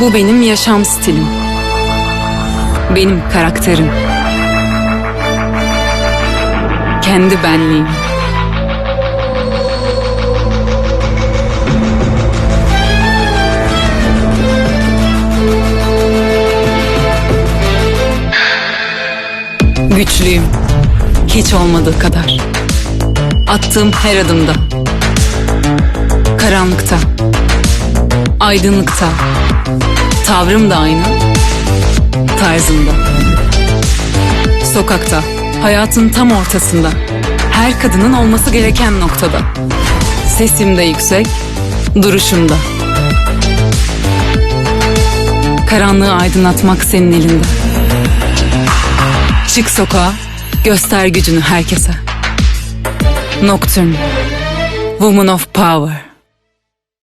Bu benim yaşam stilim. Benim karakterim. Kendi benliğim. Güçlüyüm. Hiç olmadığı kadar. Attığım her adımda. Karanlıkta. Aydınlıkta. Tavrım da aynı. Tarzımda. Sokakta. Hayatın tam ortasında. Her kadının olması gereken noktada. Sesim de yüksek. Duruşumda. Karanlığı aydınlatmak senin elinde. Çık sokağa, göster gücünü herkese. Nocturne, Woman of Power.